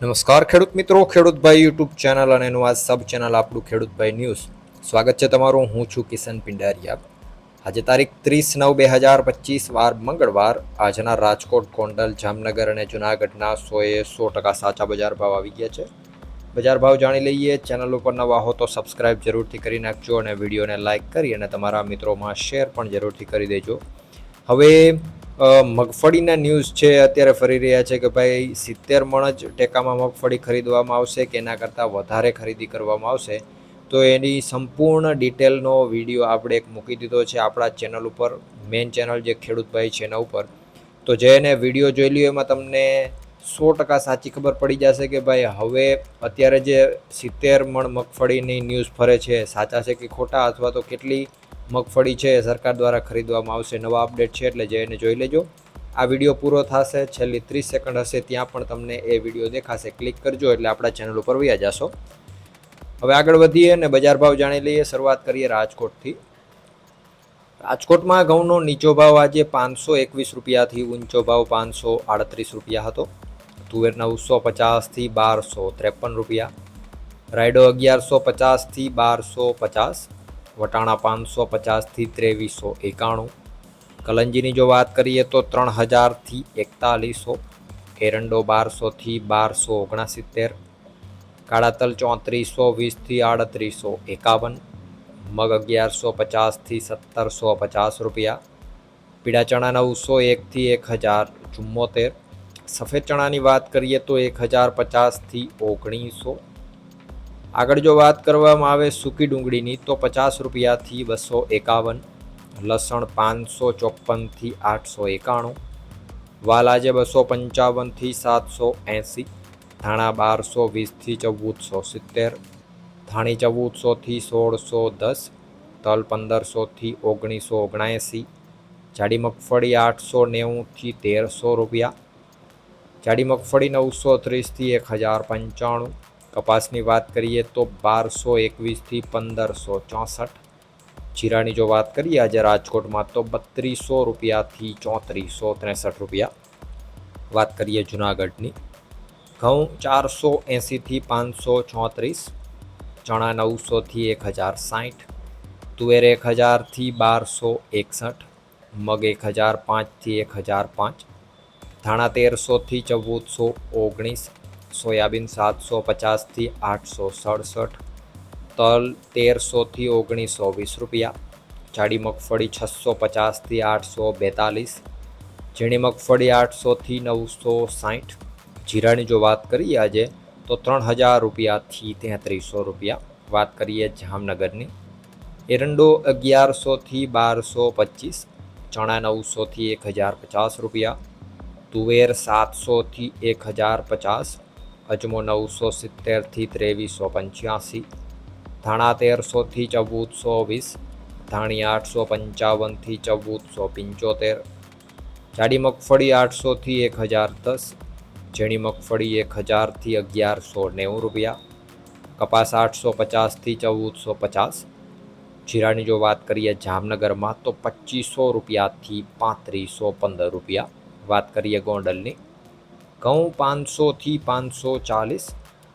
નમસ્કાર ખેડૂત મિત્રો, ખેડૂતભાઈ યુટ્યુબ ચેનલ અને એનું આ સબ ચેનલ આપણું ખેડૂતભાઈ ન્યૂઝ. સ્વાગત છે તમારું, હું છું કિશન પિંડારિયા. આજે તારીખ ત્રીસ નવ બે હજાર પચીસ, વાર મંગળવાર, આજના રાજકોટ, ગોંડલ, જામનગર અને જુનાગઢના સોએ સો ટકા સાચા બજાર ભાવ આવી ગયા છે. બજાર ભાવ જાણી લઈએ, ચેનલ ઉપર નવા હો તો સબસ્ક્રાઇબ જરૂરથી કરી નાખજો અને વિડીયોને લાઇક કરી અને તમારા મિત્રોમાં શેર પણ જરૂરથી કરી દેજો. હવે મગફળીના ન્યૂઝ છે, અત્યારે ફરી રહ્યા છે કે ભાઈ સિત્તેર મણ જ ટેકામાં મગફળી ખરીદવામાં આવશે કે એના કરતાં વધારે ખરીદી કરવામાં આવશે. તો એની સંપૂર્ણ ડિટેલનો વીડિયો આપણે એક મૂકી દીધો છે આપણા ચેનલ ઉપર મેઇન ચેનલ જે ખેડૂતભાઈ છે એના ઉપર. તો જે એને વીડિયો જોઈ લ્યો, એમાં તમને સો ટકા સાચી ખબર પડી જશે કે ભાઈ હવે અત્યારે જે સિત્તેર મણ મગફળીની ન્યૂઝ ફરે છે, સાચા છે કે ખોટા, અથવા તો કેટલી મગફળી છે એ સરકાર દ્વારા ખરીદવામાં આવશે. નવા અપડેટ છે એટલે જઈને જોઈ લેજો. આ વીડિયો પૂરો થશે છેલ્લી ત્રીસ સેકન્ડ હશે ત્યાં પણ તમને એ વીડિયો દેખાશે. ક્લિક કરજો એટલે આપણા ચેનલ ઉપર વયા જશો. હવે આગળ વધીએ અને બજાર ભાવ જાણી લઈએ. શરૂઆત કરીએ રાજકોટથી. રાજકોટમાં ઘઉંનો નીચો ભાવ આજે પાંચસો એકવીસ રૂપિયાથી ઊંચો ભાવ પાંચસો આડત્રીસ રૂપિયા હતો. તુવેર નવસો પચાસથી બારસો ત્રેપન રૂપિયા. રાયડો અગિયારસો પચાસથી બારસો પચાસ. વટાણા પાંચસો પચાસથી ત્રેવીસો એકાણું. કલંજીની જો વાત કરીએ તો ત્રણ હજારથી એકતાલીસો, એરંડો બારસોથી બારસો ઓગણસિત્તેર, કાળાતલ ચોત્રીસો વીસથી આડત્રીસો એકાવન, મગ અગિયારસો પચાસથી સત્તરસો પચાસ રૂપિયા, પીળા ચણા નવસો એકથી એક હજાર ચુમ્મોતેર, સફેદ ચણાની વાત કરીએ તો એક હજાર પચાસથી ઓગણીસો આગળ જો વાત કરવામાં આવે સૂકી ડુંગળીની, તો પચાસ રૂપિયાથી બસો એકાવન, લસણ પાંચસો ચોપનથી આઠસો એકાણું, વાલાજે બસો પંચાવનથી સાતસો એંસી, ધાણા બારસો વીસથી ચૌદસો સિત્તેર, ધાણી ચૌદસોથી સોળસો દસ, તલ પંદરસોથી ઓગણીસો ઓગણએંસી, જાડી મગફળી આઠસો નેવુંથી તેરસો રૂપિયા, જાડી મગફળી નવસો ત્રીસથી એક હજાર પંચાણું કપાસની વાત કરીએ તો બારસો એકવીસથી પંદરસો ચોસઠ. જીરાની જો વાત કરીએ આજે રાજકોટમાં તો બત્રીસો રૂપિયાથી ચોત્રીસો ત્રેસઠ રૂપિયા. વાત કરીએ જુનાગઢની. ઘઉં ચારસો એંસીથી પાંચસો ચોત્રીસ, ચણા નવસોથી એક હજાર સાઠ, તુવેર એક હજારથી બારસો એકસઠ, મગ એક હજાર પાંચથી એક હજાર પાંચ, ધાણા તેરસોથી ચૌદસો ઓગણીસ સોયાબીન સાતસો પચાસથી આઠસો સડસઠ તલ તેરસોથી ઓગણીસો વીસ રૂપિયા, જાડી મગફળી છસો પચાસથી આઠસો બેતાલીસ ઝીણી મગફળી આઠસોથી નવસો સાઠ જીરાની જો વાત કરીએ આજે, તો ત્રણ હજાર રૂપિયાથી તેત્રીસો રૂપિયા. વાત કરીએ જામનગરની. એરંડો અગિયારસોથી બારસો પચીસ ચણા નવસોથી એક હજાર પચાસ રૂપિયા, તુવેર સાતસોથી એક હજાર પચાસ અજમો નવસો સિત્તેરથી ત્રેવીસો પંચ્યાસી, ધાણા તેરસોથી ચૌદસો વીસ, ધાણી આઠસો પંચાવનથી ચૌદસો પંચોતેર, જાડી મગફળી આઠસોથી એક હજાર દસ, ઝીણી મગફળી એક હજારથી અગિયારસો નેવું રૂપિયા, કપાસ આઠસો પચાસથી ચૌદસો પચાસ, જીરાની જો વાત કરીએ જામનગરમાં તો પચીસો રૂપિયાથી પાંત્રીસો પંદર રૂપિયા, વાત કરીએ ગોંડલની ઘઉં પાંચસોથી પાંચસો ચાલીસ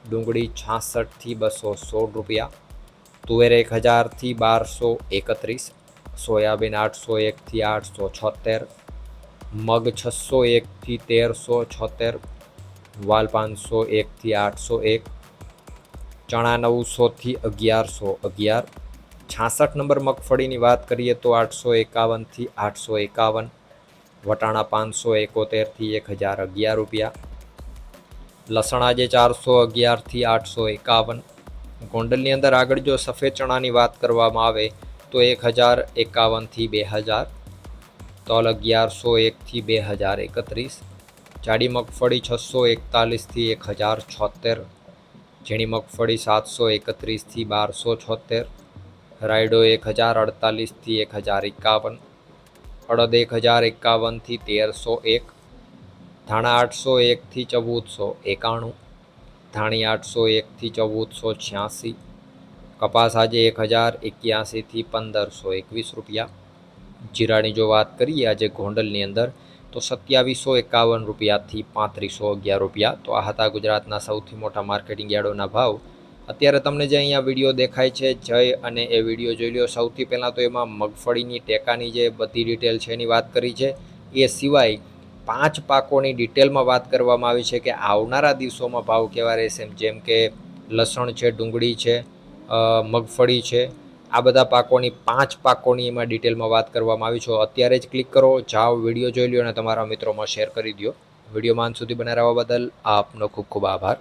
ડુંગળી છાસઠથી બસો સોળ રૂપિયા તુવેર એક હજારથી બારસો એકત્રીસ સોયાબીન આઠસો એકથી આઠસો છોતેર મગ છસો એકથી તેરસો છોતેર વાલ પાંચસો એકથી આઠસો એક ચણા નવસોથી અગિયારસો અગિયાર છાસઠ નંબર મગફળીની વાત કરીએ તો આઠસો એકાવનથી આઠસો એકાવન વટાણા પાંચસો એકોતેરથી એક હજાર અગિયાર રૂપિયા. લસણ આજે ચારસો અગિયારથી આઠસો એકાવન. ગોંડલની અંદર આગળ જો સફેદ ચણાની વાત કરવામાં આવે તો એક હજાર એકાવનથી બે હજાર. તલ અગિયારસો એકથી બે હજાર એકત્રીસ. જાડી મગફળી છસો એકતાલીસથી એક હજાર છોતેર. ઝીણી મગફળી સાતસો એકત્રીસથી બારસો છોતેર. રાયડો એક હજાર અડતાલીસથી એક હજાર એકાવન. અડદ એક હજાર એકાવનથી તેરસો એક, ધાણા આઠસો એકથી ચૌદસો એકાણું, ધાણી આઠસો એકથી ચૌદસો છ્યાસી, કપાસ આજે એક હજાર એક્યાસીથી પંદરસો એકવીસ રૂપિયા. જીરાની જો વાત કરીએ આજે ગોંડલની અંદર, તો સત્યાવીસો એકાવન રૂપિયાથી પાંત્રીસો અગિયાર રૂપિયા. તો આ હતા ગુજરાતના સૌથી મોટા માર્કેટિંગ યાર્ડોના ભાવ. અત્યારે તમને જે અહીંયા વીડિયો દેખાય છે, જય અને એ વીડિયો જોઈ લ્યો. સૌથી પહેલાં તો એમાં મગફળીની ટેકાની જે બધી ડિટેલ છે એની વાત કરી છે. એ સિવાય પાંચ પાકોની ડિટેલમાં વાત કરવામાં આવી છે કે આવનારા દિવસોમાં ભાવ કેવા રહેશે? જેમ કે લસણ છે, ડુંગળી છે મગફળી છે. આ બધા પાકોની પાંચ પાકોની એમાં ડિટેલમાં વાત કરવામાં આવી છે. અત્યારે જ ક્લિક કરો, જાઓ વીડિયો જોઈ લો અને તમારા મિત્રોમાં શેર કરી દો વીડિયો માન સુધી બનાવવા બદલ આપનો ખૂબ ખૂબ આભાર.